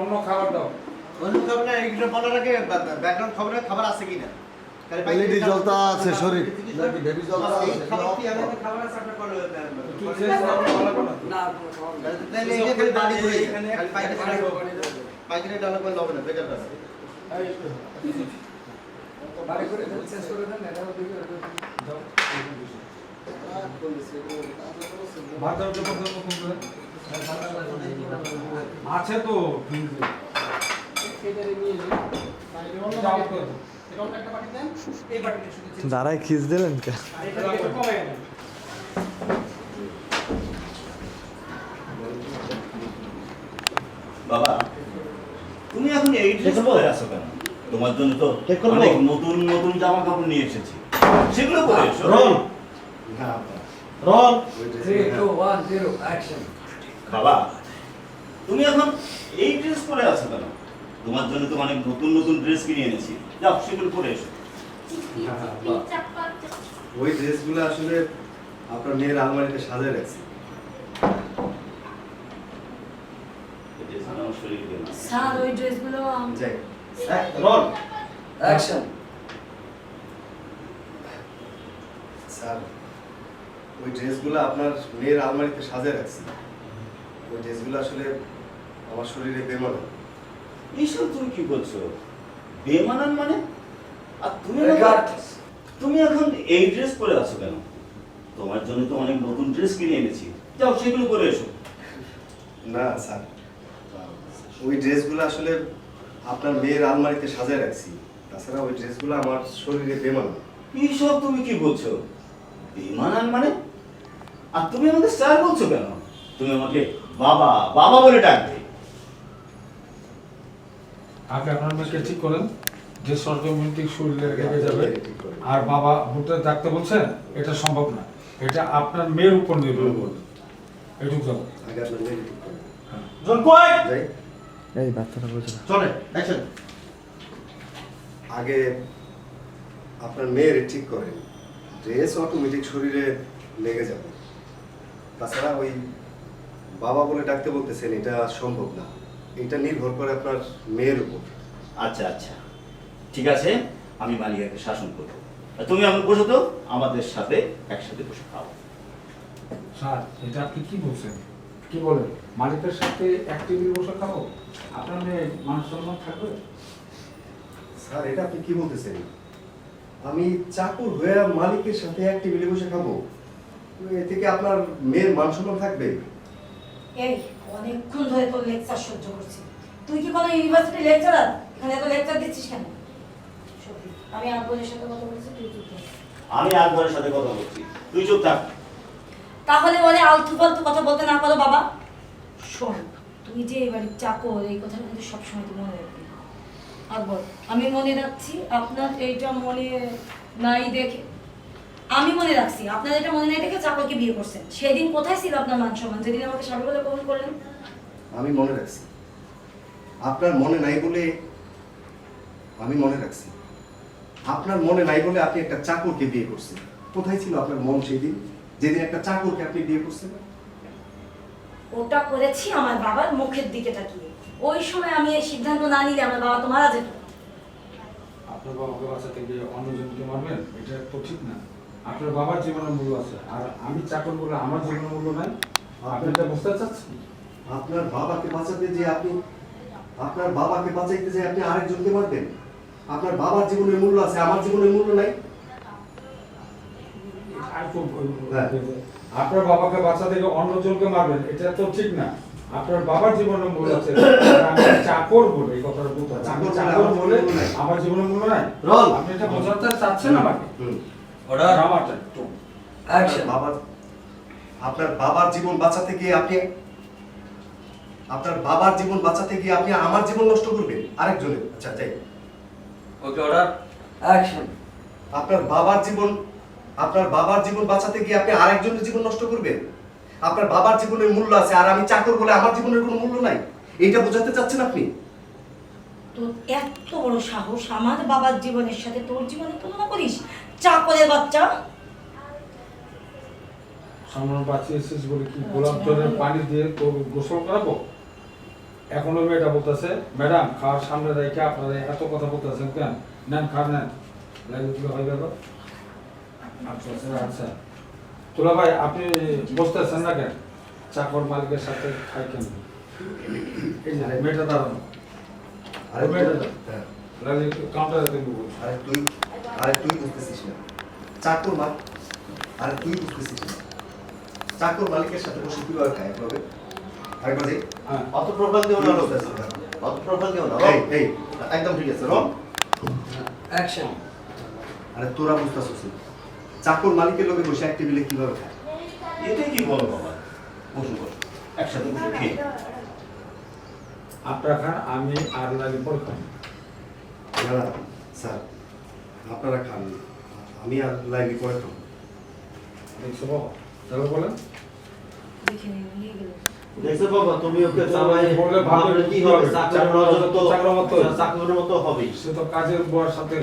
অন্য খাবার দাও। অন্য খাবার না এগুলো বলার আগে ব্যাকগ্রাউন্ড খবরে খাবার আছে কিনা? খালি বাইরে জ্বলতা আছে শরীর। নাকি baby জ্বলতা আছে? খাবার কি আমাদের খাবার আছে করে। করো ভালো লাগবে না তাহলে এই খালি বাড়ি ঘুরে। এখানে খালি পাইকারি। পাইকারি ডালা করলে হবে না বেকার ব্যাপার। বাড়ি করে দেন চেঞ্জ করে দেন এটাও দিকে দাও ভাত দাও তো প্রথম প্রথম করে আছে তো ফ্রিজে দাঁড়ায় খিস দিলেন কে? বাবা তুমি এখন এই ড্রেস পরে আছো কেন? তোমার জন্য তো অনেক নতুন নতুন জামা কাপড় নিয়ে এসেছি। সেগুলো পরে এসো। Roll Three, two, one, zero, action. বাবা তুমি এখন এই ড্রেস পরে আছো কেন? তোমার জন্য তো অনেক নতুন নতুন ড্রেস কিনে এনেছি। যাও সেগুলো পরে এসো। ওই ড্রেসগুলো আসলে আপনার মেয়ের আলমারিতে সাজায় রাখছি। স্যার ওই ড্রেসগুলো আম- যাই। রোল। Action. স্যার ওই ড্রেসগুলো আপনার মেয়ের আলমারিতে সাজায় রাখছি। ওই ড্রেসগুলো আসলে আমার শরীরে বেমানা এইসব তুমি কি বলছো? বেমানান মানে? আর তুমি তুমি এখন এই ড্রেস পরে আছো কেন? তোমার জন্য তো অনেক নতুন ড্রেস কিনে এনেছি। যাও সেগুলো পরে এসো। না স্যার। ওই ড্রেসগুলো আসলে আপনার মেয়ের আলমারিতে সাজায় রাখছি। তাছাড়া ওই ড্রেসগুলো আমার শরীরে বেমানা এইসব তুমি কি বলছো? বেমানান মানে? আর তুমি আমাকে স্যার বলছো কেন? তুমি আমাকে বাবা বাবা বলে ডাকবে। আগে আপনার মেয়েকে ঠিক করেন যে সরকার শরীরে লেগে যাবে। করে। আর বাবা ডাকতে বলছেন এটা সম্ভব না। এটা আপনার মেয়ের উপর নির্ভর করবে এটুকু যাব আগে আপনার মেয়েকে ঠিক করেন। জন কই? এই বাচ্চাটা বুঝে চলে অ্যাকশন আগে আপনার মেয়ের ঠিক করেন। ড্রেস অটোমেটিক শরীরে লেগে যাবে। তাছাড়া ওই বাবা বলে ডাকতে বলতেছেন এটা সম্ভব না। এটা নির্ভর করে আপনার মেয়ের উপর। আচ্ছা আচ্ছা। ঠিক আছে আমি মালিকাকে শাসন করব। আর তুমি আমাকে বসো তো আমাদের সাথে একসাথে বসে খাও। স্যার এটা আপনি কি বলছেন? কি বলেন? মালিকের সাথে এক টেবিল বসে খাব? আপনার মেয়ে মান সম্মান থাকবে? স্যার এটা আপনি কি বলতেছেন? আমি চাকর হয়ে মালিকের সাথে এক টেবিলে বসে খাব। এ থেকে আপনার মেয়ের মান সম্মান থাকবে। এই অনেকক্ষণ ধরে তোর লেকচার সহ্য করছি। তুই কি কোনো ইউনিভার্সিটি লেকচারার এখানে এত লেকচার দিচ্ছিস কেন? সত্যি আমি আকবরের সাথে কথা বলছি তুই চুপ থাক। আমি আকবরের সাথে কথা বলছি। তুই চুপ থাক। তাহলে ওরে আলতু ফালতু কথা বলতে না পারো বাবা। শোন তুই যে এবারে চাকর এই কথাটা কিন্তু সবসময় তুই মনে রাখবি। আকবর, আমি মনে রাখছি আপনার এইটা মনে নাই দেখে। আমি মনে রাখছি, আপনার এটা মনে নাই দেখে চাকরকে বিয়ে করছেন। সেদিন কোথায় ছিল আপনার মান সম্মান? যেদিন আমাকে স্বামী বলে কবুল করলেন? আমি মনে রাখছি। আপনার মনে নাই বলে আমি মনে রাখছি। আপনার মনে নাই বলে আপনি একটা চাকরকে বিয়ে করছেন। কোথায় ছিল আপনার মন সেই দিন? যেদিন একটা চাকরকে আপনি বিয়ে করছেন? ওটা করেছি আমার বাবার মুখের দিকে তাকিয়ে। ওই সময় আমি এই সিদ্ধান্ত না নিলে আমার বাবা তো মারা যেত। আপনার বাবাকে বাঁচাতে গিয়ে অন্যজনকে মারবেন এটা তো ঠিক না। আপনার বাবার জীবনের মূল্য আছে। আর আমি চাকর বলে আমার জীবনের মূল্য নাই? আপনি এটা বুঝতে চাচ্ছেন? আপনার বাবাকে বাঁচাতে যে আপনি আপনার বাবাকে বাঁচাইতে যে আপনি আরেকজনকে মারবেন? আপনার বাবার জীবনের মূল্য আছে আমার জীবনের মূল্য নাই? আর হ্যাঁ। আপনার বাবাকে বাঁচাতে গিয়ে অন্যজনকে মারবেন এটা তো ঠিক না আপনার বাবার জীবনের মূল্য আছে চাকর বলে এই কথাটা বলতে চাকর চাকর আমার বলে। আমার জীবনের মূল্য নাই রোল। আপনি এটা বোঝাতে চাচ্ছেন আমাকে. আমারটা একটু Action. বাবার আপনার বাবার জীবন বাঁচাতে গিয়ে আপনি আপনার বাবার জীবন বাঁচাতে গিয়ে আপনি আমার জীবন নষ্ট করবেন আরেকজনের আচ্ছা যাই Okay, order. Action. আপনার বাবার জীবন আপনার বাবার জীবন বাঁচাতে গিয়ে আপনি আরেকজনের জীবন নষ্ট করবেন। আপনার বাবার জীবনের মূল্য আছে আর আমি চাকর বলে আমার জীবনের কোনো মূল্য নাই। এইটা বোঝাতে চাচ্ছেন আপনি? তোর এত বড় সাহস আমার বাবার জীবনের সাথে তোর জীবনের তুলনা করিস? চাকরের বাচ্চা। সামনে বাঁচিয়েছিস বলে কি গোলাপ জলের পানি দিয়ে তোর গোসল করাবো? এখনও মেয়েটা বলতেছে ম্যাডাম খাওয়ার সামনে রেখে আপনারা এত কথা বলতেছেন কেন? নেন খান নেন। লাগে হয়ে আচ্ছা আচ্ছা আচ্ছা। তোলা ভাই আপনি বসতেছেন না কেন? চাকর মালিকের সাথে খাই কেন? এই যে মেয়েটা দাঁড়ানো। আরে মেয়েটা তুই- হ্যাঁ। আরে তুই আরে তুই বুঝতেছিস না। চাকর মাল আরে তুই বুঝতেছিস না। চাকর মালিকের সাথে বসে কীভাবে খায় একভাবে আরেকবার দেখ। হ্যাঁ। অত প্রোফাইল দিও না লোক অত প্রোফাইল দিও না এই এই। একদম ঠিক আছে রং অ্যাকশন আরে তোরা বুঝতেছিস চাকর মালিকের লোকে বসে এক টেবিলে কীভাবে খায়? এটা কি বলো বাবা বসো বসো। একসাথে বসে খেয়ে আপনারা খান আমি আর লাগে পরে খান স্যার আপনারা খান। আমি আর পরে খাব। দেখছ বাবা? তাহলে বলেন। দেখে নিয়ে নিয়ে গেল দেখছ বাবা তুমি ওকে চালাই বললে ভাবলে কি হবে? হবে? চাকরের মতো চাকরের মতো। হবেই সে তো কাজের বউয়ের সাথে